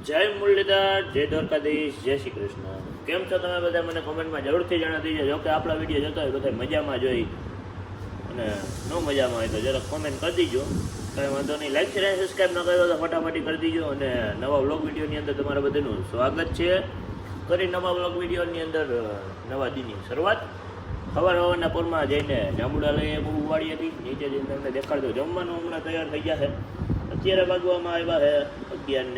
જય મુરલીધર, જય દ્વારકાધીશ, જય શ્રી કૃષ્ણ. કેમ છો તમે બધા? મને કોમેન્ટમાં જરૂરથી જણાવી દેજો જો કે આપણા વીડિયો જોતા હોય બધા મજામાં જોઈ અને ન મજામાં હોય તો જરાક કોમેન્ટ કરી દીજો. કંઈ વાંધો નહીં. લાઈક શેર સબસ્ક્રાઈબ ન કર્યો તો ફટાફટી કરી દીજો. અને નવા વ્લોગ વિડીયોની અંદર તમારા બધાનું સ્વાગત છે. કરી નવા વ્લોગ વિડીયોની અંદર નવા દીની શરૂઆત. સવાર સવારના પોરમાં જઈને જાંબુડા લઈએ, બહુ ઉવાડી હતી નીચે જઈને તમને દેખાડતો જમવાનું હમણાં તૈયાર થઈ ગયા છે. અત્યારે વાગવામાં આવ્યા છે અગિયાર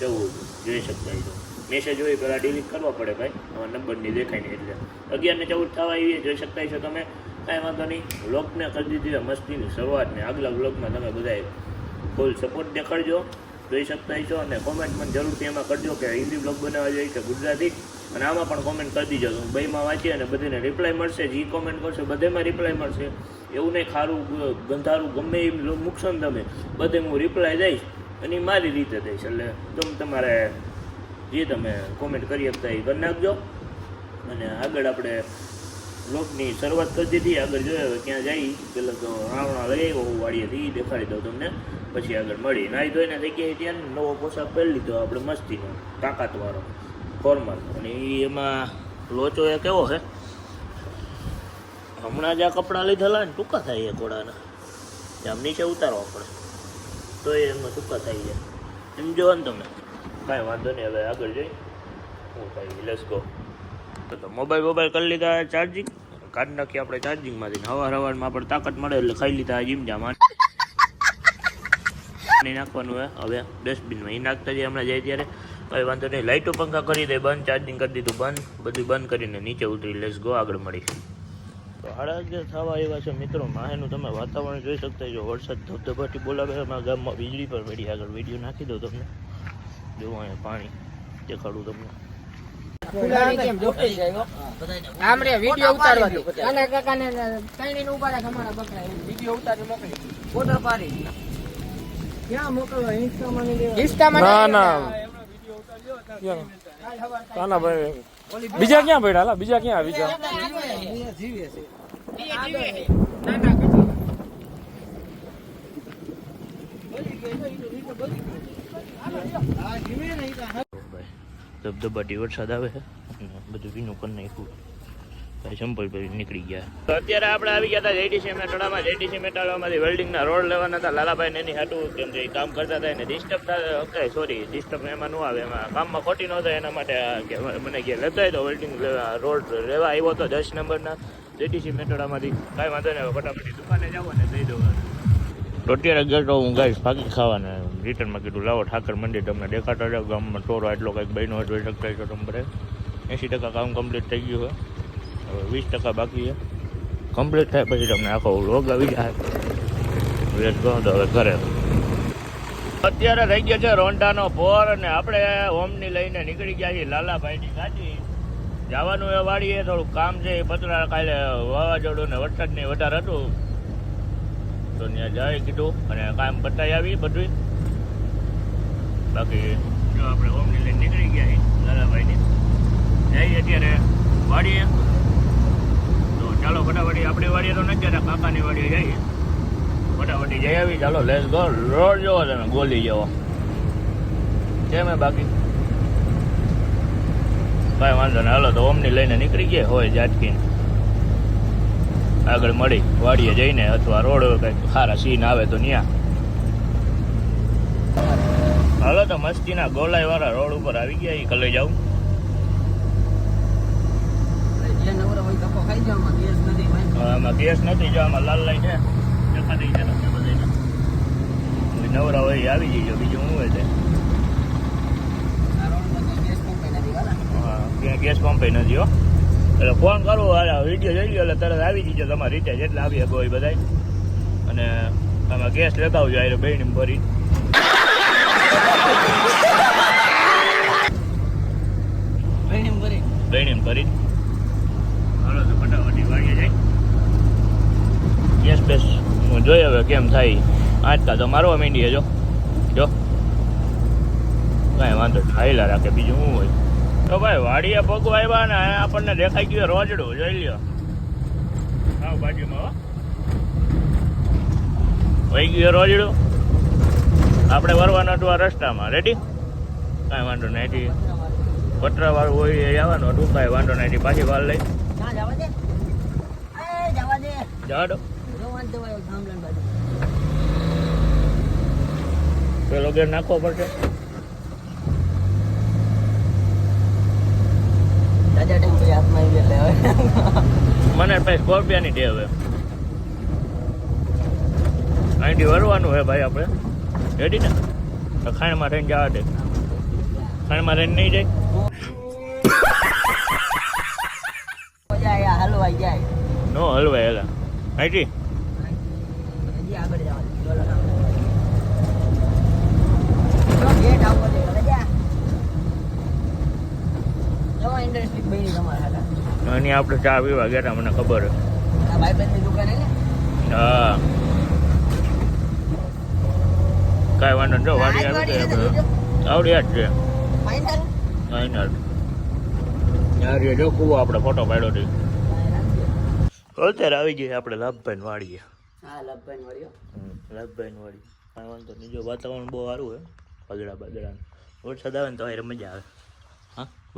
ચૌદ જોઈ શકતા છો મેસેજ હોય પહેલાં ડિલીટ કરવા પડે ભાઈ. તમારા નંબરની દેખાય નહીં એટલે. અગિયાર ને ચૌદ થવા આવી જોઈ શકતા છો તમે? કાંઈ વાંધો નહીં. વ્લોગને કરી દીધી મસ્તીની શરૂઆતને. આગલા વ્લોગમાં તમે બધાએ ફૂલ સપોર્ટ દેખાડજો. જોઈ શકતા છો અને કોમેન્ટ પણ જરૂરથી એમાં કરજો કે હિન્દી બ્લોગ બનાવવા જોઈએ કે ગુજરાતી. અને આમાં પણ કોમેન્ટ કરી દીજો. તો બેમાં વાંચી અને બધીને રિપ્લાય મળશે. જે કોમેન્ટ કરશે બધેમાં રિપ્લાય મળશે. એવું નહીં ખારું, ગંધારું, ગમે એ મૂકશો ને તમે. બધે હું રિપ્લાય દઈશ. અને મારી રીતે દઈશ એટલે તમે તમારે જે તમે કોમેન્ટ કરી શકતા એ કરી નાખજો. અને આગળ આપણે બ્લોગની શરૂઆત કરી દીધી. આગળ જોઈએ હવે ક્યાં જાય, પેલા તો રાવણા લઈ આવ્યો વાડીએથી એ દેખાડી દઉં તમને. પછી આગળ મળી નાહી ધોઈને ગયા ત્યાં નવો પોશાક પહેરી લીધો આપણે મસ્તીનો, તાકાતવાળો ફોર્મલ અને એમાં લોચો એ કેવો છે. હમણાં જ આ કપડાં લીધેલા ને ટૂંકા થાય એ ઘોડાના. આમ નીચે ઉતારવા પડે. તો એ એમાં ટૂંકા થઈ જાય એમ જોવો ને તમે. કાંઈ વાંધો નહીં, હવે આગળ જઈ હું ભાઈ લેસ ગો તો મોબાઈલ મોબાઈલ કરી લીધા ચાર્જિંગ કાઢ નાખીએ આપણે ચાર્જિંગમાંથી હવાર હવારમાં આપણે તાકાત મળે એટલે ખાઈ લીધા જીમ જામાં. પાણી નાખવાનું હોય. હવે ડસ્ટબિનમાં એ નાખતા જઈએ હમણાં જાય ત્યારે. કંઈ વાંધો નહીં. લાઇટો પંખા કરી દે, બંધ. ચાર્જિંગ કરી દીધું, બંધ. બધું બંધ કરીને નીચે ઉતરી. લેસ ગો આગળ મળી તો થવા એવા છે મિત્રો. માહેનું તમે વાતાવરણ જોઈ શકતા જો વરસાદ ધબધબાટી બોલાવે અમારા ગામમાં વીજળી પર પડી આગળ વીડિયો નાખી દો તમને. જોવો અહીંયા પાણી દેખાડું તમને. આમ ઉતારવા દે. કાકાને ત્રણેય ઊભા રાખ અમારા બકરા વિડિયો ઉતારી મોકલી. ફોટો પાડી. ક્યાં મોકલવા ઇન્સ્ટામાં ને ઇન્સ્ટામાં ના ના ના. ભાઈ બીજા ક્યાં પડ્યા બીજા ક્યાં બીજા? જીવે છે. ભાઈ ધબધબાટી વરસાદ આવે છે. બધું ભીનું કરી નાખ્યું. સંપલ ભાઈ નીકળી ગયા. અત્યારે આપણે આવી ગયા હતા જેડીસી મેટાડામાં. જેડીસી મેટાડામાંથી વેલ્ડિંગના રોડ લેવાના હતા. લાલાભાઈ એની હાટું કેમ કે કામ કરતા હતા. એને ડિસ્ટર્બ સોરી ડિસ્ટર્બ એમાં ન આવે. એમાં કામમાં ખોટી ન એના માટે મને કે લેતા તો વેલ્ડિંગ રોડ લેવા આવ્યો હતો દસ નંબરના. જેડીસી મેટોડામાંથી કાંઈ વાંધો નહીં ફટાફટી દુકાને જાવ ને દઈ દઉં તો અત્યારે ગયો હું ગાઈશ ભાગી ખાવાને. રિટર્નમાં કીધું, લાવો ઠાકર મંદિર, તમને દેખાતો રહ્યો ગામમાં ટોરો એટલો કંઈક બહેનો જોઈ શકતા છો તમે એંસી ટકા કામ કમ્પ્લીટ થઈ ગયું હોય હવે વીસ ટકા બાકી છે. કમ્પ્લીટ થાય પછી તમને આખો લોગ આવી જાય. વેટ કહો તો હવે ઘરે. અત્યારે થઈ ગયો છે રોંડાનો પોર અને આપણે હોમની લઈને નીકળી ગયા છીએ લાલાભાઈની ગાડી. જવાનું એ વાડીએ, થોડુંક કામ છે, એ પતરા કાલે વાવાઝોડું ને વરસાદની વધારે હતું. તો ત્યાં જાય કીધું અને કામ પતાવી આવી બધું બાકી જો આપણે હોમની લઈને નીકળી ગયા દાદાભાઈની જઈએ અત્યારે વાડીએ. તો ચાલો ફટાફટી આપણી વાડીએ તો નથી જતા, કાકાની વાડીએ જઈએ. ફટાફટી જઈ આવી, ચાલો લેસ ગો રોડ જોવો તમે, ગોલી જવો. છે મેં બાકી? કાંઈ વાંધો નહીં. હાલો, તો ઓમની લઈને નીકળી ગયા હોય જાટકીને આગળ મળી, વાડીએ જઈને અથવા રોડ કંઈક સારા સીન આવે તો ન્યા. હાલો, તો મસ્તીના ગોલાઈ વાળા રોડ ઉપર આવી ગયા એ કલે જાઉં. આમાં ગેસ નથી, જો આમાં લાલ લાઈન છે. દેખાતી છે નવરા હોય આવી જઈજો બીજું શું હોય છે આ રોડમાં તો ગેસ પંપ નથી વાલા હા, ત્યાં ગેસ પંપે નથી હો એટલે ફોન કરવો આ વીડિયો જોઈ લો એટલે તરત આવી જજો તમારી રીતે જેટલા આવી શકો હોય બધા અને આમાં ગેસ લેતા આવજો આ બેન ભરી ભાઈ ભરી હાલો તો ફટાફટી વાળીએ જાય. ગેસ બેસ હું જોઈ હવે કેમ થાય. આંચકા તો મારવા માંડીએ જો. જો. કાંઈ વાંધો હાઈલા રાખે બીજું શું હોય? તો ભાઈ વાડીએ પગવા આવ્યા ને આપણને દેખાઈ ગયું રોજડું જોઈ લ્યો. હા બાજુમાં હો. વહી ગયું રોજડું. આપણે વરવાનું હતું આ રસ્તામાં. રેડી કાંઈ વાંધો નહીં અહીંથી પતરાવાળું હોય એ આવવાનું હતું કાંઈ વાંધો નહીં અહીંથી પાછી વાર લઈ. જાડો જવા દે. પેલો ગેર નાખવો પડશે. દાદા ટેમ ભાઈ હાથમાં આવી એટલે હવે. મને ભાઈ સ્કોર્પિયાની ડે હવે અહીંથી વરવાનું હે ભાઈ આપણે. રેડી ને? તો ખાણમાં રહીને જવા દે. ખાણમાં રહીને નહીં જાય? હલવાઈ જાય. નો હલવાય હેલા. અહીંથી હજી આગળ જવા દે ડોલર આમ. જો ગેટ આવો દે રજા જો ઇન્ડસ્ટ્રી બની તમારા અહીં આપણે ચા પીવા ગયા મને ખબર. હે. કાંઈ વાંધો જો વાડી આવી ગઈ છે. યાર જો કૂવો આપણે ફોટો પાડ્યો હતી અત્યારે આવી ગઈ આપણે લાભભાઈ વાડીએ. હા લાભભાઈ વાડી કાંઈ વાંધો નહીં જો વાતાવરણ બહુ સારું હે. પગડા બગડા વરસાદ આવે ને તો મજા આવે.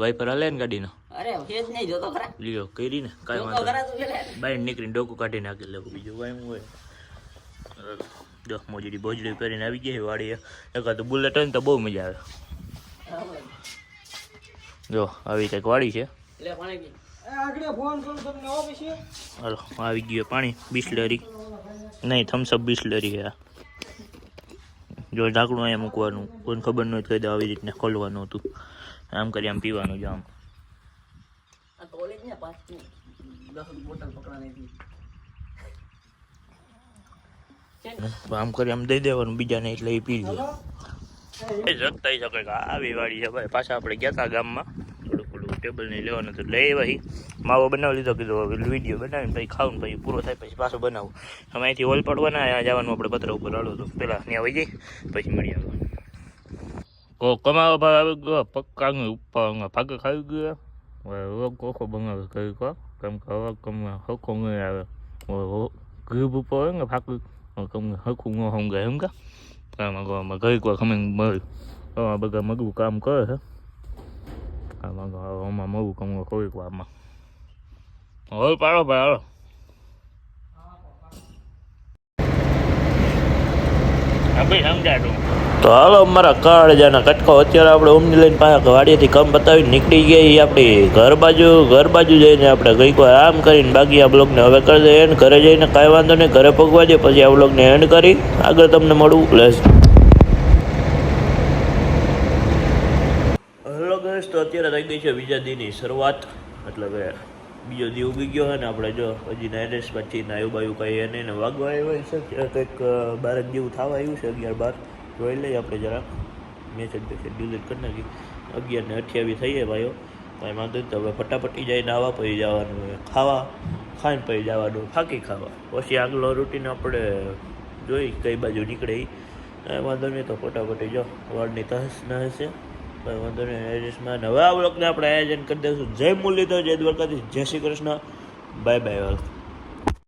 વાઈપર હલે ને ગાડીનો? અરે ફેજ નહીં જોતો ખરા. લ્યો કરી ને કાંઈ વાંધો બહાર નીકળીને ડોકું કાઢી નાખી લેવું બીજું કાંઈ હોય. જો મોજડી બોજડી પહેરીને આવી ગઈ વાડીએ. તો બુલેટ હોય ને તો બહુ મજા આવે. જો આવી કંઈક વાડી છે. એટલે પાણી પી. હાલો આવી ગયું પાણી બિસ્લરી. નહીં થમ્સઅપ બિસ્લરી છે આ. જો ઢાંકણું અહીંયા મૂકવાનું કોઈને ખબર નહોતી કહી દે આવી રીતના ખોલવાનું હતું. આમ કરી આમ પીવાનું જો આમ. આમ કરી આમ દઈ દેવાનું બીજાને એટલે એ પી લે એ જગતાઈ શકે કે આવી વાળી છે ભાઈ. પાછા આપણે ગયા હતા ગામમાં. થોડું થોડું ટેબલ નહીં લેવાનું તો લઈ ભાઈ માવો બનાવી લીધો કીધું વીડિયો બનાવીને પછી ખાવું પછી પૂરો થાય પછી પાછો બનાવું. અમે અહીંથી ઓલ બનાવ્યા જવાનું આપણે પત્ર ઉપર હાલો તો. પેલા ત્યાં વહી જઈ પછી મળી આવે કો કમાવા ભાઈ આવી ગયો પક્કા ઉપર ભાગે ખાઈ ગયો હવે કોખો બનાવે કઈ કો કેમ કે હવે કમ હખો નહીં આવે ગરીબ ઉપર હોય ને ફાકું કમ હખું ન હંગે એમ કા આમાં આમાં ગઈ કો ખમે મળ આમાં બધા મગું કામ કરે છે આમાં આમાં મગું કામ કોઈ આમાં હવે પાડો ભાઈ હાલો હા ભાઈ સમજાડું તો હાલો, અમારા કાળજાના કટકો અત્યારે આપણે ઓમની લઈને પાછા વાડીએથી કામ બતાવીને નીકળી ગયા એ આપણી ઘર બાજુ ઘર બાજુ જઈને આપણે ગઈ કોઈ આમ કરીને બાકી આ બ્લોગને હવે કરી દઈએ એન્ડ ઘરે જઈને કાંઈ વાંધો નહીં, ઘરે પગવા દે, પછી આ બ્લોગને એન્ડ કરી. આગળ તમને મળવું લેસ હલો ગેસ તો અત્યારે થઈ ગઈ છે બીજા દીની શરૂઆત. એટલે કે બીજો દી ઉગી ગયો હોય ને આપણે જો હજી નાઇરેસ પછી નાયું બાયું કંઈ એને વાગવા આવ્યો છે. કંઈક બારક જેવું થવા આવ્યું છે અગિયાર બાર. જોઈ લઈએ આપણે જરાક મેસેજ બેસેજ ડિલીટ કરી નાખી. અગિયાર ને અઠ્યાવીસ થઈએ ભાઈઓ. ભાઈ વાંધો તો હવે ફટાફટી જઈને આવા પછી જવાનું ખાવા? ખાઈને પછી જવાનું, ફાંકી ખાવા. પછી આગલો રૂટીન આપણે જોઈ કઈ બાજુ નીકળે એ વાંધો નહીં, તો ફટાફટી જો. વાળની તહસ ન હશે. ભાઈ વાંધો નહીં એડ્રેસમાં આ બ્લોગને આપણે આયોજન કરી દઈશું. જય મુરલીધર, જય દ્વારકાધીશ, જય શ્રી કૃષ્ણ. Bye bye